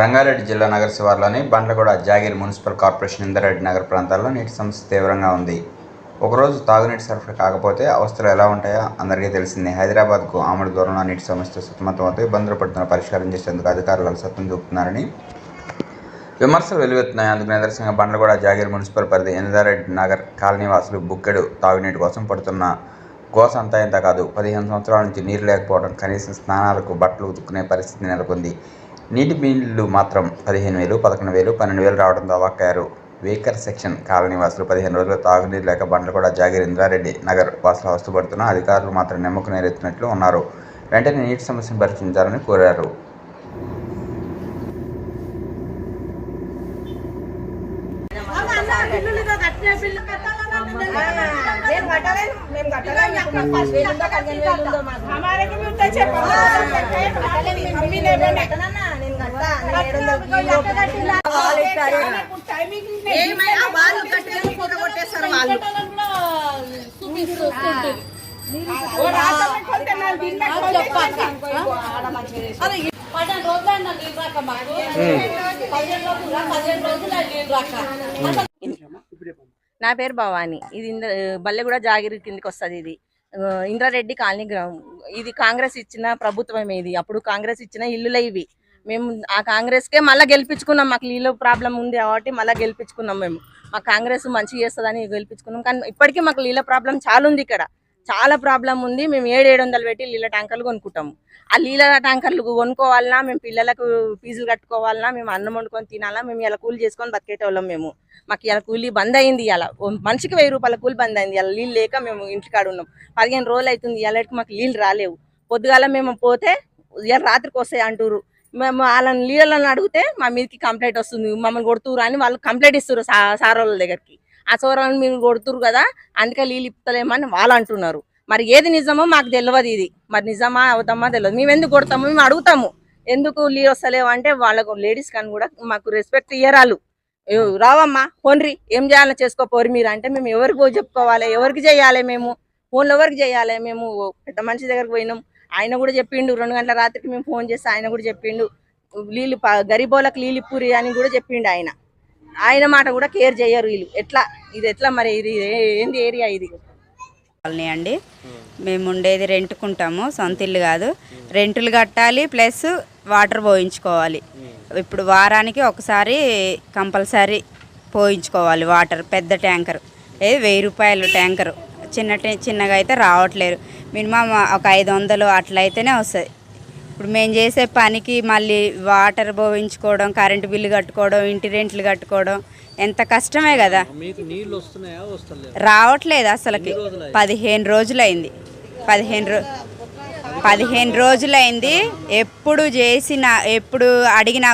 రంగారెడ్డి జిల్లా నగర శివార్లోని బండ్లగూడ జాగీర్ మున్సిపల్ కార్పొరేషన్ ఇందరెడ్డి నగర ప్రాంతాల్లో నీటి సమస్య తీవ్రంగా ఉంది. ఒకరోజు తాగునీటి సరఫరా కాకపోతే అవస్థలు ఎలా ఉంటాయో అందరికీ తెలిసిందే. హైదరాబాద్కు ఆమడి దూరంలో నీటి సమస్యతో సతమతమవుతూ ఇబ్బందులు పడుతున్న పరిష్కారం చేసేందుకు అధికారులు అలసత్వం చూపుతున్నారని విమర్శలు వెలువెత్తున్నాయి అందుకు నిదర్శనంగా బండ్లగూడ జాగీర్ మున్సిపల్ పరిధి ఇందారెడ్డి నగర్ కాలనీ వాసులు బుక్కెడు తాగునీటి కోసం పడుతున్న గోస అంతా ఇంత కాదు. పదిహేను సంవత్సరాల నుంచి నీరు లేకపోవడం కనీసం స్నానాలకు బట్టలు ఉతుక్కునే పరిస్థితి నెలకొంది. నీటి బిల్లు మాత్రం పదిహేను వేలు పదకొండు వేలు పన్నెండు వేలు రావడంతో అవాక్కయ్యారు వేకర్ సెక్షన్ కాలనీ వాసులు పదిహేను రోజులు తాగునీరు లేక బండ్లు కూడా జాగీర్ ఇంద్రారెడ్డి నగర్ వాసులు అవస్థపడుతున్న అధికారులు మాత్రం నిమ్మకు నేరెత్తినట్లు ఉన్నారు వెంటనే నీటి సమస్యను పరిశీలించాలని కోరారు మేము నా పేరు భవాని. ఇది ఇంద్ర బల్లెగూడ జాగిరి కిందకి వస్తుంది ఇది. ఇంద్రారెడ్డి కాలనీ గ్రామం ఇది కాంగ్రెస్ ఇచ్చిన ప్రభుత్వం ఇది. అప్పుడు కాంగ్రెస్ ఇచ్చిన ఇల్లులే ఇవి. మేము ఆ కాంగ్రెస్కే మళ్ళీ గెలిపించుకున్నాం. మాకు నీళ్ళు ప్రాబ్లం ఉంది కాబట్టి మళ్ళీ గెలిపించుకున్నాం మేము. మా కాంగ్రెస్ మంచిగా చేస్తుందని గెలిపించుకున్నాం. కానీ ఇప్పటికీ మాకు నీళ్ళ ప్రాబ్లం చాలా ఉంది ఇక్కడ. చాలా ప్రాబ్లం ఉంది. మేము ఏడు ఏడు వందలు పెట్టి నీళ్ళ ట్యాంకర్లు కొనుక్కుంటాము ఆ నీళ్ళ ట్యాంకర్లు కొనుక్కోవాలన్నా మేము పిల్లలకు ఫీజులు కట్టుకోవాలన్నా మేము అన్నం వండుకొని తినాలా మేము ఇలా కూలి చేసుకొని బతికేటోళ్ళం మేము. మాకు ఇలా కూలి బంద్ అయింది ఇలా మనిషికి వెయ్యి రూపాయల కూలి బంద్ అయింది ఇలా నీళ్ళు లేక మేము ఇంటికాడ ఉన్నాం. పదిహేను రోజులు అవుతుంది. ఇలాంటికి మాకు నీళ్ళు రాలేవు. పొద్దుగాల మేము పోతే ఇలా రాత్రికి వస్తాయి అంటారు మేము వాళ్ళని లీడర్లను అడిగితే మా మీదకి కంప్లైంట్ వస్తుంది మమ్మల్ని కొడుతురు అని వాళ్ళు కంప్లైంట్ ఇస్తారు సార్ వాళ్ళ దగ్గరికి. ఆ సోరాన్ని మీరు కొడుతురు కదా అందుకే నీళ్ళు ఇప్పుతలేమని వాళ్ళు అంటున్నారు. మరి ఏది నిజమో మాకు తెలియదు ఇది. మరి నిజమా అవుతామా తెలియదు మేము ఎందుకు కొడతాము? మేము అడుగుతాము. ఎందుకు లీవ్ వస్తలేవు అంటే వాళ్ళకు లేడీస్ కానీ కూడా మాకు రెస్పెక్ట్ ఇయ్యరాలు రావమ్మా పోన్రి. ఏం చేయాలో చేసుకోపోరు మీరు అంటే మేము ఎవరికి చెప్పుకోవాలి? ఎవరికి చేయాలి మేము? ఫోన్లో ఎవరికి చేయాలి? మేము పెద్ద మనిషి దగ్గరకు పోయినాం. ఆయన కూడా చెప్పిండు రెండు గంటల రాత్రికి మేము ఫోన్ చేస్తే ఆయన కూడా చెప్పిండు. నీళ్ళు ప- గరీబోళ్ళకి నీళ్ళు ఇప్పురి అని కూడా చెప్పిండు ఆయన. ఆయన మాట కూడా కేర్ చేయరు వీళ్ళు. ఎట్లా ఇది ఎట్లా మరి? ఇది ఏంది ఏరియా ఇది? కాలనీ అండి. మేము ఉండేది రెంట్కుంటాము సొంత ఇల్లు కాదు. రెంటులు కట్టాలి ప్లస్ వాటర్ పోయించుకోవాలి. ఇప్పుడు వారానికి ఒకసారి కంపల్సరీ పోయించుకోవాలి వాటర్ పెద్ద ట్యాంకర్. ఏది వెయ్యి రూపాయలు ట్యాంకర్. చిన్న చిన్నగా అయితే రావట్లేరు. మినిమం ఒక ఐదు వందలు అట్లయితేనే వస్తుంది. ఇప్పుడు మేము చేసే పనికి మళ్ళీ వాటర్ పోయించుకోవడం కరెంటు బిల్లు కట్టుకోవడం ఇంటి రెంట్లు కట్టుకోవడం ఎంత కష్టమే కదా. రావట్లేదు అసలుకి. పదిహేను రోజులైంది. పదిహేను రో పదిహేను రోజులైంది. ఎప్పుడు చేసిన ఎప్పుడు అడిగినా